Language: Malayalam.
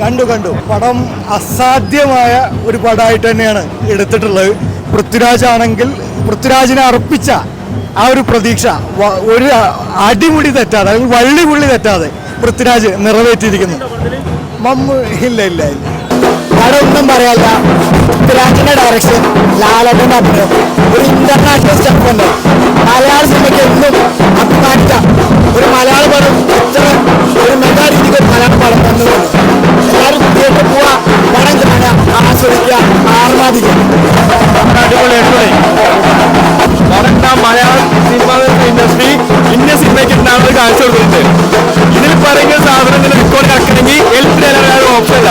കണ്ടു കണ്ടു. പടം അസാധ്യമായ ഒരു പടമായിട്ട് തന്നെയാണ് എടുത്തിട്ടുള്ളത്. പൃഥ്വിരാജ് ആണെങ്കിൽ പൃഥ്വിരാജിനെ അർപ്പിച്ച ആ ഒരു പ്രതീക്ഷ ഒരു അടിമുടി തെറ്റാതെ അല്ലെങ്കിൽ വള്ളി പുള്ളി തെറ്റാതെ പൃഥ്വിരാജ് നിറവേറ്റിയിരിക്കുന്നു. മമ്മൂ ഇല്ല ഇല്ല ഇല്ല. ഒന്നും പറയാല്ല പൃഥ്വിരാജിന്റെ ഡയറക്ഷൻ ലാലേട്ടന്റെ അഭിനയം ഒരു ഇന്റർനാഷണൽ സ്റ്റെപ്പ് ഉണ്ട്. മലയാള സിനിമയ്ക്ക് എന്നും അഭിമാനിക്കാം. ഒരു മലയാള പടം എത്ര ഒരു മെഗാ രീതിക്ക് ഒരു മലയാള പടം തന്നതാണ് എല്ലാവരും പോവാ പടം ആസ്വദിക്കുക ഇൻഡസ്ട്രി ഇന്ന സിനിമയ്ക്ക് ഉണ്ടാവുന്ന കാഴ്ച ഇതിൽ പറയുന്ന സാധനങ്ങൾ റെക്കോർഡ് ആക്കണമെങ്കിൽ എൽ ഓപ്ഷൻ ഇല്ല.